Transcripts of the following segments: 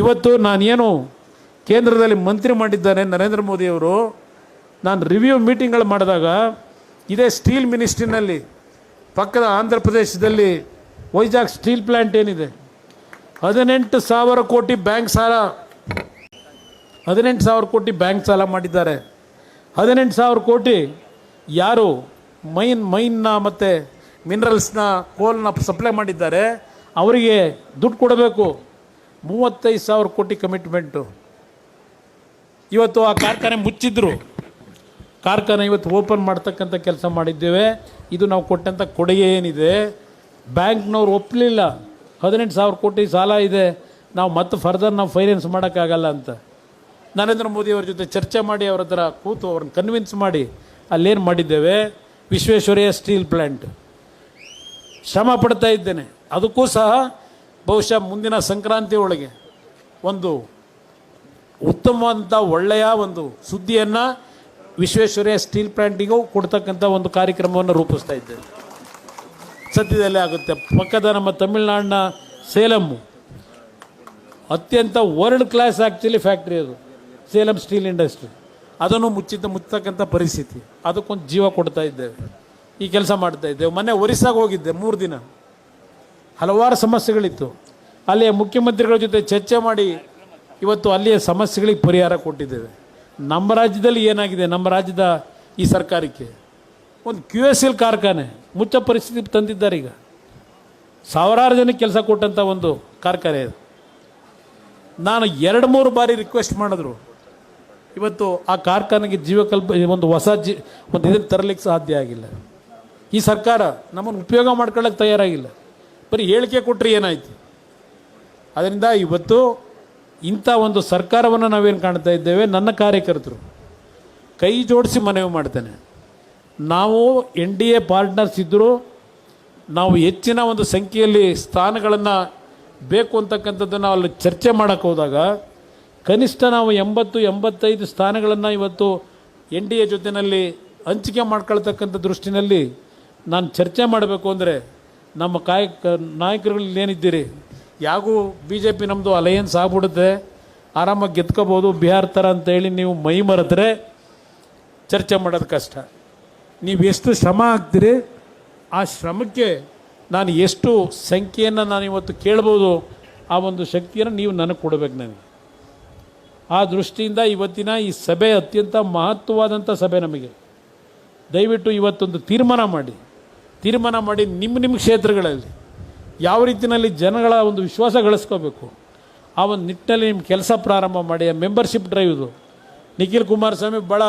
ಇವತ್ತು ನಾನೇನು ಕೇಂದ್ರದಲ್ಲಿ ಮಂತ್ರಿ ಮಾಡಿದ್ದಾನೆ ನರೇಂದ್ರ ಮೋದಿಯವರು ನಾನು ರಿವ್ಯೂ ಮೀಟಿಂಗ್ಗಳು ಮಾಡಿದಾಗ ಇದೇ ಸ್ಟೀಲ್ ಮಿನಿಸ್ಟ್ರಿನಲ್ಲಿ ಪಕ್ಕದ ಆಂಧ್ರ ಪ್ರದೇಶದಲ್ಲಿ ವೈಜಾಗ್ ಸ್ಟೀಲ್ ಪ್ಲ್ಯಾಂಟ್ ಏನಿದೆ, ಹದಿನೆಂಟು ಸಾವಿರ ಕೋಟಿ ಬ್ಯಾಂಕ್ ಸಾಲ, ಹದಿನೆಂಟು ಸಾವಿರ ಕೋಟಿ ಬ್ಯಾಂಕ್ ಸಾಲ ಮಾಡಿದ್ದಾರೆ. ಹದಿನೆಂಟು ಸಾವಿರ ಕೋಟಿ ಯಾರು ಮೈನ್, ಮೈನ್ನ ಮತ್ತು ಮಿನರಲ್ಸ್ನ ಕೋಲ್ನ ಸಪ್ಲೈ ಮಾಡಿದ್ದಾರೆ, ಅವರಿಗೆ ದುಡ್ಡು ಕೊಡಬೇಕು. ಮೂವತ್ತೈದು ಸಾವಿರ ಕೋಟಿ ಕಮಿಟ್ಮೆಂಟು ಇವತ್ತು ಆ ಕಾರ್ಖಾನೆ ಮುಚ್ಚಿದ್ರು. ಕಾರ್ಖಾನೆ ಇವತ್ತು ಓಪನ್ ಮಾಡ್ತಕ್ಕಂಥ ಕೆಲಸ ಮಾಡಿದ್ದೇವೆ. ಇದು ನಾವು ಕೊಟ್ಟಂಥ ಕೊಡುಗೆ ಏನಿದೆ? ಬ್ಯಾಂಕ್ನವ್ರು ಒಪ್ಪಲಿಲ್ಲ ಹದಿನೆಂಟು ಸಾವಿರ ಕೋಟಿ ಸಾಲ ಇದೆ. ನಾವು ಮತ್ತೆ ಫರ್ದರ್ ನಾವು ಫೈನಾನ್ಸ್ ಮಾಡೋಕ್ಕಾಗಲ್ಲ ಅಂತ. ನರೇಂದ್ರ ಮೋದಿಯವ್ರ ಜೊತೆ ಚರ್ಚೆ ಮಾಡಿ ಅವ್ರ ಹತ್ರ ಕೂತು ಅವ್ರನ್ನ ಕನ್ವಿನ್ಸ್ ಮಾಡಿ ಅಲ್ಲೇನು ಮಾಡಿದ್ದೇವೆ? ವಿಶ್ವೇಶ್ವರಯ್ಯ ಸ್ಟೀಲ್ ಪ್ಲ್ಯಾಂಟ್ ಶ್ರಮ ಪಡ್ತಾ ಇದ್ದೇನೆ. ಅದಕ್ಕೂ ಸಹ ಬಹುಶಃ ಮುಂದಿನ ಸಂಕ್ರಾಂತಿ ಒಳಗೆ ಒಂದು ಉತ್ತಮವಾದಂಥ ಒಳ್ಳೆಯ ಒಂದು ಸುದ್ದಿಯನ್ನು ವಿಶ್ವೇಶ್ವರಯ್ಯ ಸ್ಟೀಲ್ ಪ್ಲ್ಯಾಂಟಿಗೂ ಕೊಡ್ತಕ್ಕಂಥ ಒಂದು ಕಾರ್ಯಕ್ರಮವನ್ನು ರೂಪಿಸ್ತಾ ಇದ್ದೇವೆ ಸದ್ಯದಲ್ಲೇ ಆಗುತ್ತೆ. ಪಕ್ಕದ ನಮ್ಮ ತಮಿಳುನಾಡಿನ ಸೇಲಮ್ಮು ಅತ್ಯಂತ ವರ್ಲ್ಡ್ ಕ್ಲಾಸ್ ಆ್ಯಕ್ಚುಲಿ ಫ್ಯಾಕ್ಟ್ರಿ ಅದು. ಸೇಲಂ ಸ್ಟೀಲ್ ಇಂಡಸ್ಟ್ರಿ ಅದನ್ನು ಮುಚ್ಚಿದ ಮುಚ್ಚತಕ್ಕಂಥ ಪರಿಸ್ಥಿತಿ. ಅದಕ್ಕೊಂದು ಜೀವ ಕೊಡ್ತಾ ಇದ್ದೇವೆ. ಈ ಕೆಲಸ ಮಾಡ್ತಾ ಇದ್ದೇವೆ. ಮೊನ್ನೆ ಒರಿಸ್ಸಾಗೆ ಹೋಗಿದ್ದೆ ಮೂರು ದಿನ. ಹಲವಾರು ಸಮಸ್ಯೆಗಳಿತ್ತು. ಅಲ್ಲಿಯ ಮುಖ್ಯಮಂತ್ರಿಗಳ ಜೊತೆ ಚರ್ಚೆ ಮಾಡಿ ಇವತ್ತು ಅಲ್ಲಿಯ ಸಮಸ್ಯೆಗಳಿಗೆ ಪರಿಹಾರ ಕೊಟ್ಟಿದ್ದೇವೆ. ನಮ್ಮ ರಾಜ್ಯದಲ್ಲಿ ಏನಾಗಿದೆ? ನಮ್ಮ ರಾಜ್ಯದ ಈ ಸರ್ಕಾರಕ್ಕೆ ಒಂದು ಕ್ಯೂ ಎಸ್ ಎಲ್ ಕಾರ್ಖಾನೆ ಮುಚ್ಚ ಪರಿಸ್ಥಿತಿ ತಂದಿದ್ದಾರೆ ಈಗ. ಸಾವಿರಾರು ಜನಕ್ಕೆ ಕೆಲಸ ಕೊಟ್ಟಂಥ ಒಂದು ಕಾರ್ಖಾನೆ ಇದು. ನಾನು ಎರಡು ಮೂರು ಬಾರಿ ರಿಕ್ವೆಸ್ಟ್ ಮಾಡಿದ್ರು. ಇವತ್ತು ಆ ಕಾರ್ಖಾನೆಗೆ ಜೀವಕಲ್ಪ ಒಂದು ಹೊಸ ಜಿ ಒಂದು ಇದನ್ನು ತರಲಿಕ್ಕೆ ಸಾಧ್ಯ ಆಗಿಲ್ಲ. ಈ ಸರ್ಕಾರ ನಮ್ಮನ್ನು ಉಪಯೋಗ ಮಾಡ್ಕೊಳ್ಳೋಕ್ಕೆ ತಯಾರಾಗಿಲ್ಲ. ಬರೀ ಹೇಳಿಕೆ ಕೊಟ್ಟರೆ ಏನಾಯ್ತು? ಅದರಿಂದ ಇವತ್ತು ಇಂಥ ಒಂದು ಸರ್ಕಾರವನ್ನು ನಾವೇನು ಕಾಣ್ತಾ ಇದ್ದೇವೆ? ನನ್ನ ಕಾರ್ಯಕರ್ತರು, ಕೈ ಜೋಡಿಸಿ ಮನವಿ ಮಾಡ್ತೇನೆ. ನಾವು ಎನ್ ಡಿ ಎ ಪಾರ್ಟ್ನರ್ಸ್ ಇದ್ದರೂ ನಾವು ಹೆಚ್ಚಿನ ಒಂದು ಸಂಖ್ಯೆಯಲ್ಲಿ ಸ್ಥಾನಗಳನ್ನು ಬೇಕು ಅಂತಕ್ಕಂಥದ್ದನ್ನು ಅಲ್ಲಿ ಚರ್ಚೆ ಮಾಡೋಕ್ಕೆ ಹೋದಾಗ ಕನಿಷ್ಠ ನಾವು ಎಂಬತ್ತು, ಎಂಬತ್ತೈದು ಸ್ಥಾನಗಳನ್ನು ಇವತ್ತು ಎನ್ ಡಿ ಎ ಜೊತೆಯಲ್ಲಿ ಹಂಚಿಕೆ ಮಾಡ್ಕೊಳ್ತಕ್ಕಂಥ ದೃಷ್ಟಿನಲ್ಲಿ ನಾನು ಚರ್ಚೆ ಮಾಡಬೇಕು ಅಂದರೆ ನಮ್ಮ ಕಾಯ ನಾಯಕರುಗಳಲ್ಲಿ ಏನಿದ್ದೀರಿ? ಯಾಗೂ ಬಿ ಜೆ ಪಿ ನಮ್ಮದು ಅಲಯನ್ಸ್ ಆಗ್ಬಿಡುತ್ತೆ. ಆರಾಮಾಗಿ ಗೆದ್ಕೋಬೋದು, ಬಿಹಾರ್ ಥರ ಅಂತೇಳಿ ನೀವು ಮೈ ಮರೆತರೆ ಚರ್ಚೆ ಮಾಡೋದು ಕಷ್ಟ. ನೀವು ಎಷ್ಟು ಶ್ರಮ ಹಾಕ್ತೀರಿ? ಆ ಶ್ರಮಕ್ಕೆ ನಾನು ಎಷ್ಟು ಸಂಖ್ಯೆಯನ್ನು ನಾನು ಇವತ್ತು ಕೇಳ್ಬೋದು, ಆ ಒಂದು ಶಕ್ತಿಯನ್ನು ನೀವು ನನಗೆ ಕೊಡಬೇಕು ನನಗೆ. ಆ ದೃಷ್ಟಿಯಿಂದ ಇವತ್ತಿನ ಈ ಸಭೆ ಅತ್ಯಂತ ಮಹತ್ವವಾದಂಥ ಸಭೆ ನಮಗೆ. ದಯವಿಟ್ಟು ಇವತ್ತೊಂದು ತೀರ್ಮಾನ ಮಾಡಿ. ತೀರ್ಮಾನ ಮಾಡಿ ನಿಮ್ಮ ನಿಮ್ಮ ಕ್ಷೇತ್ರಗಳಲ್ಲಿ ಯಾವ ರೀತಿಯಲ್ಲಿ ಜನಗಳ ಒಂದು ವಿಶ್ವಾಸ ಗಳಿಸ್ಕೋಬೇಕು, ಆ ಒಂದು ನಿಟ್ಟಿನಲ್ಲಿ ನಿಮ್ಮ ಕೆಲಸ ಪ್ರಾರಂಭ ಮಾಡಿ ಮೆಂಬರ್ಶಿಪ್ ಡ್ರೈವ್ ಇದು. ನಿಖಿಲ್ ಕುಮಾರಸ್ವಾಮಿ ಭಾಳ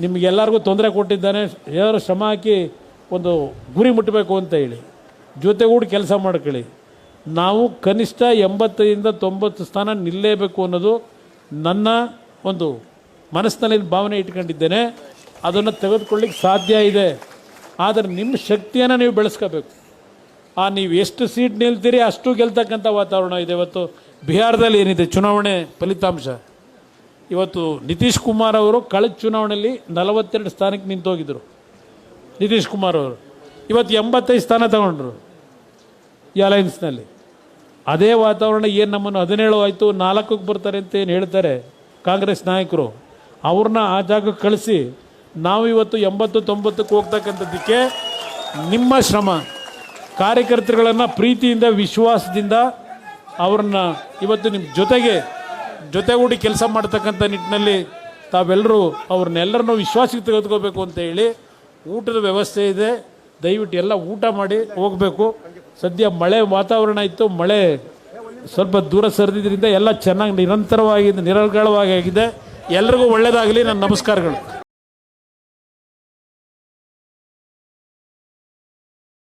ನಿಮಗೆಲ್ಲರಿಗೂ ತೊಂದರೆ ಕೊಟ್ಟಿದ್ದಾನೆ ಯಾರು ಶ್ರಮ ಹಾಕಿ ಒಂದು ಗುರಿ ಮುಟ್ಟಬೇಕು ಅಂತ ಹೇಳಿ. ಜೊತೆಗೂಡಿ ಕೆಲಸ ಮಾಡ್ಕೊಳ್ಳಿ. ನಾವು ಕನಿಷ್ಠ ಎಂಬತ್ತರಿಂದ ತೊಂಬತ್ತು ಸ್ಥಾನ ನಿಲ್ಲೇಬೇಕು ಅನ್ನೋದು ನನ್ನ ಒಂದು ಮನಸ್ಸಿನಲ್ಲಿ ಭಾವನೆ ಇಟ್ಕೊಂಡಿದ್ದೇನೆ. ಅದನ್ನು ತೆಗೆದುಕೊಳ್ಳಿಕ್ಕೆ ಸಾಧ್ಯ ಇದೆ. ಆದರೆ ನಿಮ್ಮ ಶಕ್ತಿಯನ್ನು ನೀವು ಬೆಳೆಸ್ಕೋಬೇಕು. ಆ, ನೀವು ಎಷ್ಟು ಸೀಟ್ ನಿಲ್ತೀರಿ ಅಷ್ಟು ಗೆಲ್ತಕ್ಕಂಥ ವಾತಾವರಣ ಇದೆ ಇವತ್ತು. ಬಿಹಾರದಲ್ಲಿ ಏನಿದೆ? ಚುನಾವಣೆ ಫಲಿತಾಂಶ. ಇವತ್ತು ನಿತೀಶ್ ಕುಮಾರ್ ಅವರು ಕಳೆದ ಚುನಾವಣೆಯಲ್ಲಿ ನಲವತ್ತೆರಡು ಸ್ಥಾನಕ್ಕೆ ನಿಂತೋಗಿದ್ದರು ನಿತೀಶ್ ಕುಮಾರ್ ಅವರು. ಇವತ್ತು ಎಂಬತ್ತೈದು ಸ್ಥಾನ ತಗೊಂಡ್ರು ಈ ಅಲಯನ್ಸ್ನಲ್ಲಿ. ಅದೇ ವಾತಾವರಣ ಏನು ನಮ್ಮನ್ನು ಹದಿನೇಳು ಆಯಿತು, ನಾಲ್ಕಕ್ಕೆ ಬರ್ತಾರೆ ಅಂತ ಏನು ಹೇಳ್ತಾರೆ ಕಾಂಗ್ರೆಸ್ ನಾಯಕರು. ಅವ್ರನ್ನ ಆ ಜಾಗಕ್ಕೆ ಕಳಿಸಿ ನಾವು ಇವತ್ತು ಎಂಬತ್ತು ತೊಂಬತ್ತಕ್ಕೆ ಹೋಗ್ತಕ್ಕಂಥದ್ದಕ್ಕೆ ನಿಮ್ಮ ಶ್ರಮ. ಕಾರ್ಯಕರ್ತರುಗಳನ್ನು ಪ್ರೀತಿಯಿಂದ, ವಿಶ್ವಾಸದಿಂದ ಅವ್ರನ್ನ ಇವತ್ತು ನಿಮ್ಮ ಜೊತೆಗೆ, ಜೊತೆಗೂಡಿ ಕೆಲಸ ಮಾಡ್ತಕ್ಕಂಥ ನಿಟ್ಟಿನಲ್ಲಿ ತಾವೆಲ್ಲರೂ ಅವ್ರನ್ನೆಲ್ಲರನ್ನೂ ವಿಶ್ವಾಸಕ್ಕೆ ತೆಗೆದುಕೋಬೇಕು ಅಂತ ಹೇಳಿ ಊಟದ ವ್ಯವಸ್ಥೆ ಇದೆ. ದಯವಿಟ್ಟು ಎಲ್ಲ ಊಟ ಮಾಡಿ ಹೋಗಬೇಕು. ಸದ್ಯ ಮಳೆ ವಾತಾವರಣ ಇತ್ತು. ಮಳೆ ಸ್ವಲ್ಪ ದೂರ ಸರಿದಿದ್ದರಿಂದ ಎಲ್ಲ ಚೆನ್ನಾಗಿ ನಿರಂತರವಾಗಿ, ನಿರರ್ಗಳವಾಗಿ ಆಗಿದೆ. ಎಲ್ರಿಗೂ ಒಳ್ಳೆಯದಾಗಲಿ ನನ್ನ ನಮಸ್ಕಾರಗಳು.